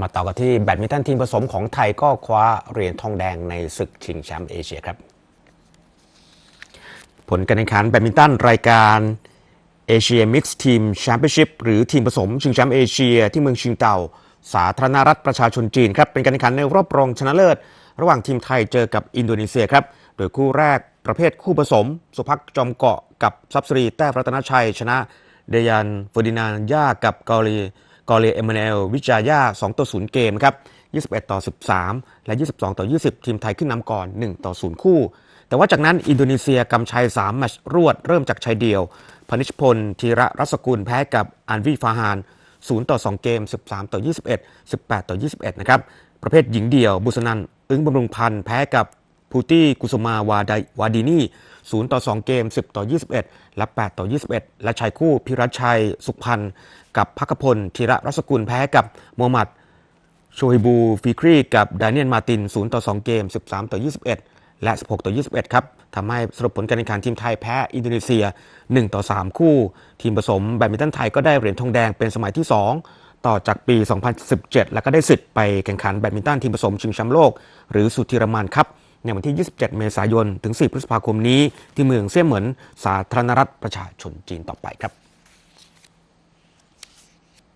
มาต่อกันที่แบดมินตันทีมผสมของไทยก็คว้าเหรียญทองแดงในศึกชิงแชมป์เอเชียครับ ผลการแข่งขันแบดมินตันรายการเอเชียมิกซ์ทีมแชมเปี้ยนชิพหรือทีมผสมชิงแชมป์เอเชียที่เมืองชิงเต่า สาธารณรัฐประชาชนจีนครับเป็นการแข่งขันในรอบรองชนะเลิศ ระหว่างทีมไทยเจอกับอินโดนีเซียครับโดยคู่แรกประเภทคู่ผสม สุภักจอมเกาะกับซับซรีแต้รัตนชัย ชนะเดยันเฟอร์ดินานย่ากับเกาหลี กอเลเอเมเนลวิจายา2ต่อ0เกมครับ21 ต่อ 13 และ 22 ต่อ 20 ทีมไทยขึ้นนำก่อน 1 ต่อ 0 คู่ แต่ว่าจากนั้นอินโดนีเซียกำชัย 3 แมตช์รวดเริ่มจากชัยเดียว พนิชพลธีระรัศกุลแพ้กับอันวีฟาฮาน 0 ต่อ 2 เกม 13 ต่อ 21 18 ต่อ 21 นะครับ ประเภทหญิงเดี่ยว บุษนัน อึ้งบำรุงพันธ์แพ้กับ พูตี้กุสุมาวาดวาดินี่0ต่อ 2 เกม 10 ต่อ 21 และ 8 ต่อ 21 และชายคู่พิรัชชัย สุขพันธ์ กับพักพลธีระรัศกุลแพ้กับโมฮัมหมัดโชฮิบูฟิครีกับดานิเอลมาติน 0 ต่อ 2 เกม 13 ต่อ 21 และ 16 ต่อ 21 ครับทำให้สรุปผลการแข่งขันทีมไทยแพ้อินโดนีเซีย 1 ต่อ 3 คู่ ทีมผสมแบดมินตันไทยก็ได้เหรียญทองแดงเป็นสมัยที่ 2 ต่อจากปี 2017 แล้วก็ได้สิทธิ์ไปแข่งขันแบดมินตันทีมผสมชิงแชมป์โลก หรือสุธีรมันครับ ในวันที่ 27 เมษายน ถึง 4 พฤษภาคมนี้ ที่เมืองเซี่ยเหมินสาธารณรัฐประชาชนจีนต่อไปครับ